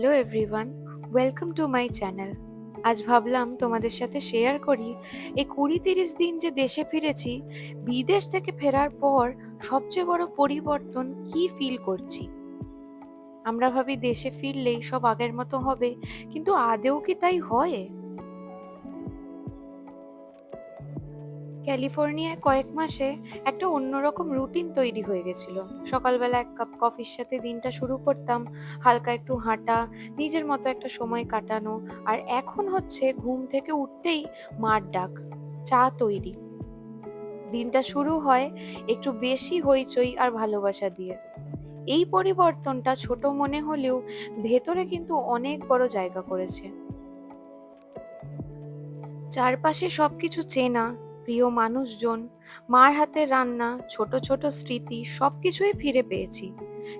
Hello everyone welcome to my channel আজ ভাবলাম তোমাদের সাথে শেয়ার করি, এই কুড়ি তিরিশ দিন যে দেশে ফিরেছি, বিদেশ থেকে ফেরার পর সবচেয়ে বড় পরিবর্তন কি ফিল করছি? আমরা ভাবি দেশে ফিরলেই সব আগের মতো হবে, কিন্তু আদেও কি তাই হয়? ক্যালিফোর্নিয়ায় কয়েক মাসে একটা অন্যরকম রুটিন তৈরি হয়ে গেছিল। সকালবেলা এক কাপ কফির সাথে দিনটা শুরু করতাম, হালকা একটু হাঁটা, নিজের মতো একটা সময় কাটানো, আর এখন হচ্ছে ঘুম থেকে উঠতেই মার ডাক, চা তৈরি। দিনটা শুরু হয় একটু বেশি হইচই আর ভালোবাসা দিয়ে। এই পরিবর্তনটা ছোট মনে হলেও ভেতরে কিন্তু অনেক বড় জায়গা করেছে। চারপাশে সবকিছু চেনা প্রিয় মানুষজন, মার হাতের রান্না, ছোট ছোট স্মৃতি, সবকিছুই ফিরে পেয়েছি।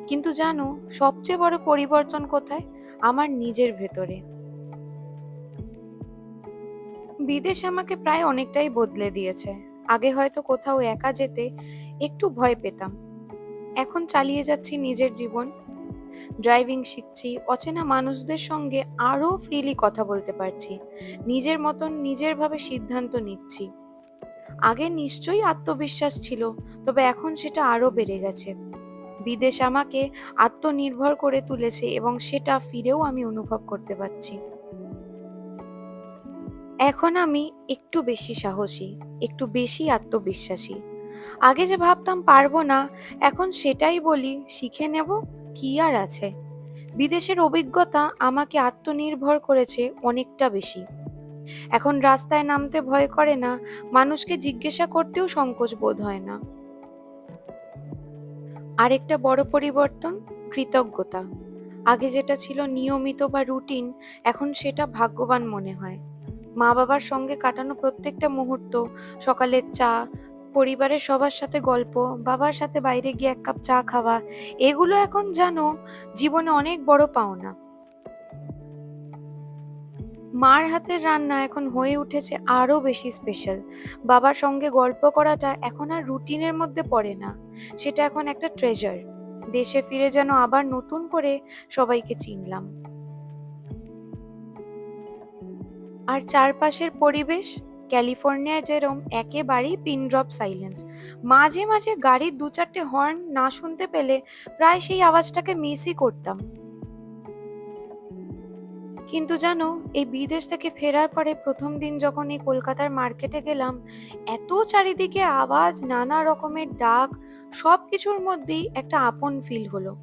কিন্তু জানো, সবচেয়ে বড় পরিবর্তন কোথায়? আমার নিজের ভেতরে। বিদেশ আমাকে প্রায় অনেকটাই বদলে দিয়েছে। আগে হয়তো কোথাও একা যেতে একটু ভয় পেতাম। এখন চালিয়ে যাচ্ছি নিজের জীবন। ড্রাইভিং শিখছি, অচেনা মানুষদের সঙ্গে আরও ফ্রিলি কথা বলতে পারছি। নিজের মতন নিজের ভাবে সিদ্ধান্ত নিচ্ছি। আগে নিশ্চয়ই আত্মবিশ্বাস ছিল, তবে এখন সেটা আরও বেড়ে গেছে। বিদেশ আমাকে আত্মনির্ভর করে তুলেছে এবং সেটা ফিরেও আমি অনুভব করতে পারছি। এখন আমি একটু বেশি সাহসী, একটু বেশি আত্মবিশ্বাসী। আগে যে ভাবতাম পারব না, এখন সেটাই বলি, শিখে নেব কি আর আছে। বিদেশের অভিজ্ঞতা আমাকে আত্মনির্ভর করেছে অনেকটা বেশি। এখন রাস্তায় নামতে ভয় করে না, মানুষকে জিজ্ঞাসা করতেও সংকোচ বোধ হয় না। আরেকটা বড় পরিবর্তন, কৃতজ্ঞতা। আগে যেটা ছিল নিয়মিত বা রুটিন, এখন সেটা ভাগ্যবান মনে হয়। মা বাবার সঙ্গে কাটানো প্রত্যেকটা মুহূর্ত, সকালের চা, পরিবারের সবার সাথে গল্প, বাবার সাথে বাইরে গিয়ে এক কাপ চা খাওয়া, এগুলো এখন জানো, জীবনে অনেক বড় পাওনা। মার হাতের রান্না এখন হয়ে উঠেছে আরও বেশি স্পেশাল বাবার সঙ্গে গল্প করাটা এখন আর রুটিনের মধ্যে পড়ে না। সেটা এখন একটা ট্রেজার দেশে ফিরে যেন আবার নতুন করে সবাইকে চিনলাম। আর চারপাশের পরিবেশ? ক্যালিফোর্নিয়ায় যেরম একেবারেই পিন ড্রপ সাইলেন্স মাঝে মাঝে গাড়ির দু চারটে হর্ন না শুনতে পেলে প্রায় সেই আওয়াজটাকে মিসই করতাম। কিন্তু জানো, এই বিদেশ থেকে ফেরার পরে প্রথম দিন যখন এই কলকাতার মার্কেটে গেলাম, এত চারিদিকে আওয়াজ, নানা রকমের ডাক সব কিছুর মধ্যেই একটা আপন ফিল হলো।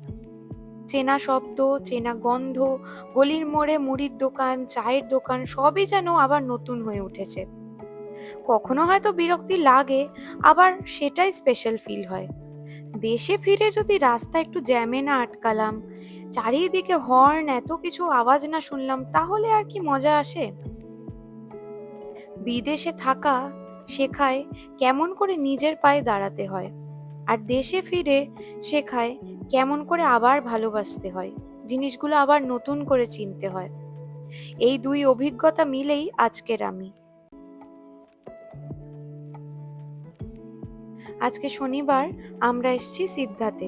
চেনা শব্দ, চেনা গন্ধ, গলির মোড়ে মুড়ির দোকান, চায়ের দোকান, সবই যেন আবার নতুন হয়ে উঠেছে। কখনো হয়তো বিরক্তি লাগে, আবার সেটাই স্পেশাল ফিল হয়। দেশে ফিরে যদি রাস্তা একটু জ্যামে না আটকালাম চারিদিকে হর্ন, এত কিছু আওয়াজ না শুনলাম, তাহলে আর কি মজা আসে? বিদেশে থাকা শেখায় কেমন করে নিজের পায়ে দাঁড়াতে হয়, আর দেশে ফিরে শেখায় কেমন করে আবার ভালোবাসতে হয়, জিনিসগুলো আবার নতুন করে চিনতে হয়। এই দুই অভিজ্ঞতা মিলেই আজকের আমি। আজকে শনিবার আমরা এসেছি সিদ্ধাতে।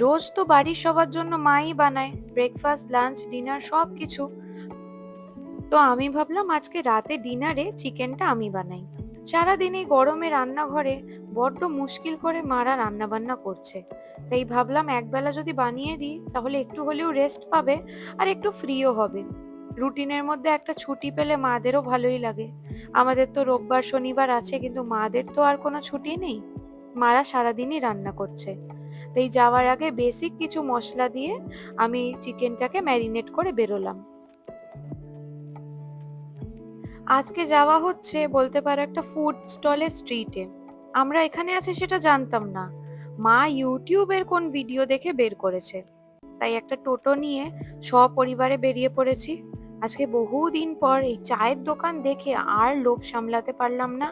রোজ তো বাড়ির সবার জন্য মাই বানায় ব্রেকফাস্ট লাঞ্চ ডিনার সব কিছু তো আমি ভাবলাম আজকে রাতে ডিনারে চিকেনটা আমি বানাই। সারাদিন এই গরমে রান্নাঘরে বড্ড মুশকিল করে মারা রান্না বান্না করছে। তাই ভাবলাম একবেলা যদি বানিয়ে দিই, তাহলে একটু হলেও রেস্ট পাবে আর একটু ফ্রিও হবে। রুটিনের মধ্যে একটা ছুটি পেলে মাদেরও ভালোই লাগে। আমাদের তো রোববার, শনিবার আছে, কিন্তু মাদের তো আর কোনো ছুটি নেই। মারা সারাদিনই রান্না করছে। তাই যাওয়ার আগে বেসিক কিছু মশলা দিয়ে আমি চিকেনটাকে ম্যারিনেট করে বেরোলাম। আজকে যাওয়া হচ্ছে বলতে পারো একটা ফুড স্টলে স্ট্রিটে আমরা এখানে আছি সেটা জানতাম না। মা ইউটিউবের কোন ভিডিও দেখে বের করেছে। তাই একটা টোটো নিয়ে সপরিবারে বেরিয়ে পড়েছি। আজকে বহুদিন পর এই চায়ের দোকান দেখে আর লোভ সামলাতে পারলাম না।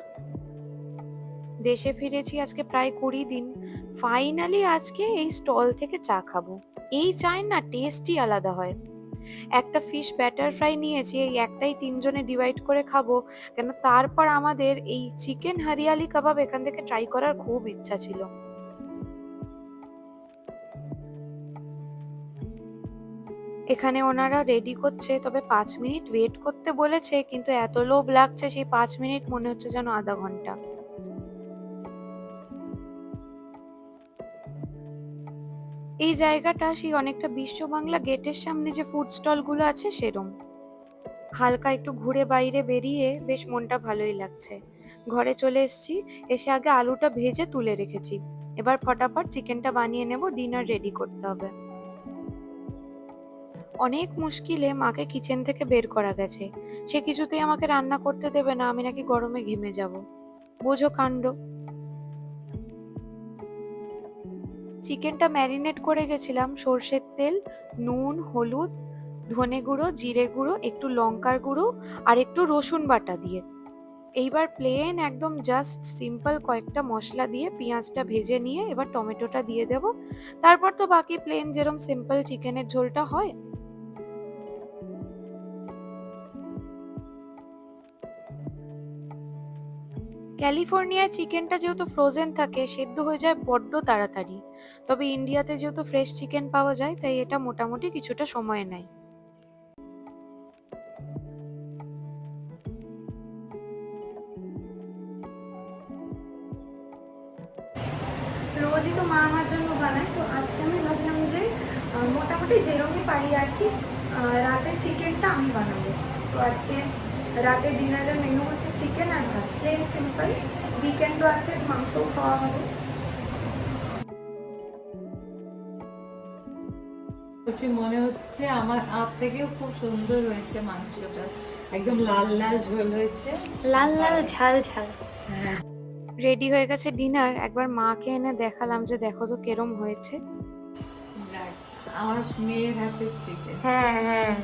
দেশে ফিরেছি, আজকে প্রায় কুড়ি দিন। ফাইনালি আজকে এই স্টল থেকে চা খাব। এই চায়ের না টেস্টই আলাদা হয়। একটা ফিশ ব্যাটার ফ্রাই নিয়েছি, এই একটাই তিনজনে ডিভাইড করে খাব। কেন তারপর আমাদের এই চিকেন হারিয়ালি কাবাব এখান থেকে ট্রাই করার খুব ইচ্ছা ছিল। এখানে ওনারা রেডি করছে, তবে পাঁচ মিনিট ওয়েট করতে বলেছে, কিন্তু এত লোভ লাগছে, সেই পাঁচ মিনিট মনে হচ্ছে যেন আধা ঘণ্টা। এই জায়গাটা সেই অনেকটা বিশ্ব বাংলা গেটের সামনে যে ফুড স্টলগুলো আছে সেরম। হালকা একটু ঘুরে বাইরে বেরিয়ে বেশ মনটা ভালোই লাগছে। ঘরে চলে এসেছি, এসে আগে আলুটা ভেজে তুলে রেখেছি। এবার ফটাফট চিকেনটা বানিয়ে নেব ডিনার রেডি করতে হবে। অনেক মুশকিলে মাকে কিচেন থেকে বের করা গেছে। সে কিছুতেই আমাকে রান্না করতে দেবে না, আমি নাকি গরমে ঘেমে যাব। বোঝো কাণ্ড। চিকেনটা ম্যারিনেট করে গেছিলাম, সর্ষের তেল, নুন, হলুদ, ধনে গুঁড়ো, জিরে গুঁড়ো, একটু লঙ্কার গুঁড়ো আর একটু রসুন বাটা দিয়ে। এইবার প্লেন একদম জাস্ট সিম্পল কয়েকটা মশলা দিয়ে পেঁয়াজটা ভেজে নিয়ে এবার টমেটোটা দিয়ে দেব। তারপর তো বাকি প্লেন যেরম সিম্পল চিকেনের ঝোলটা হয় ক্যালিফোর্নিয়ায় চিকেনটা যেহেতু ফ্রোজেন থাকে, সেদ্ধ হয়ে যায় বড্ড তাড়াতাড়ি। তবে ইন্ডিয়াতে যেহেতু ফ্রেশ চিকেন পাওয়া যায়, তাই এটা মোটামুটি কিছুটা সময় নেয়। রোজই তো মা আমার জন্য বানায়, তো আজকে আমি ভাবলাম যে মোটামুটি যেরকমই পারি আর কি রাতে চিকেনটা আমি বানাবো। তো আজকে রাতের ডিনারের মেনু হচ্ছে চিকেন আর ভাত প্লেন সিম্পল উইকেন্ডও আছে মাংসও খাওয়া হবে। মনে হচ্ছে আমার হাত থেকেও খুব সুন্দর হয়েছে মাংসটা। একদম লাল লাল ঝোল হয়েছে। লাল লাল ঝাল ঝাল। হ্যাঁ। রেডি হয়ে গেছে ডিনার। একবার মাকে এনে দেখালাম যে দেখো তো কেরম হয়েছে। আমার মেয়ের হাতের চিকেন হ্যাঁ হ্যাঁ।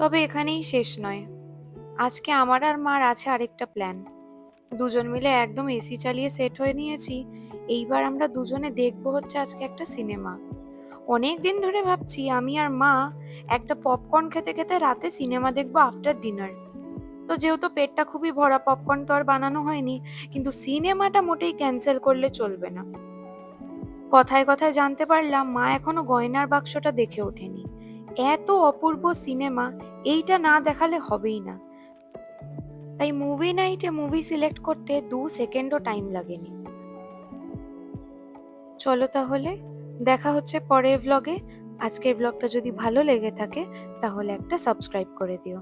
তবে এখানেই শেষ নয়। আজকে আমার আর মার আছে আরেকটা প্ল্যান দুজন মিলে একদম এসি চালিয়ে সেট হয়ে নিয়েছি। এইবার আমরা দুজনে দেখব হচ্ছে আজকে একটা সিনেমা অনেক দিন ধরে ভাবছি আমি আর মা একটা পপকর্ন খেতে খেতে রাতে সিনেমা দেখব আফটার ডিনার তো যেহেতু পেটটা খুবই ভরা পপকর্ন তো আর বানানো হয়নি, কিন্তু সিনেমাটা মোটেই ক্যান্সেল করলে চলবে না। কথায় কথায় জানতে পারলাম মা এখনও গয়নার বাক্সটা দেখে ওঠেনি। এত অপূর্ব সিনেমা এইটা না দেখালে হবেই না। তাই মুভি নাইটে মুভি সিলেক্ট করতে দু সেকেন্ডও টাইম লাগেনি। চলো তাহলে, দেখা হচ্ছে পরের ব্লগে আজকের ব্লগটা যদি ভালো লেগে থাকে, তাহলে একটা সাবস্ক্রাইব করে দিও।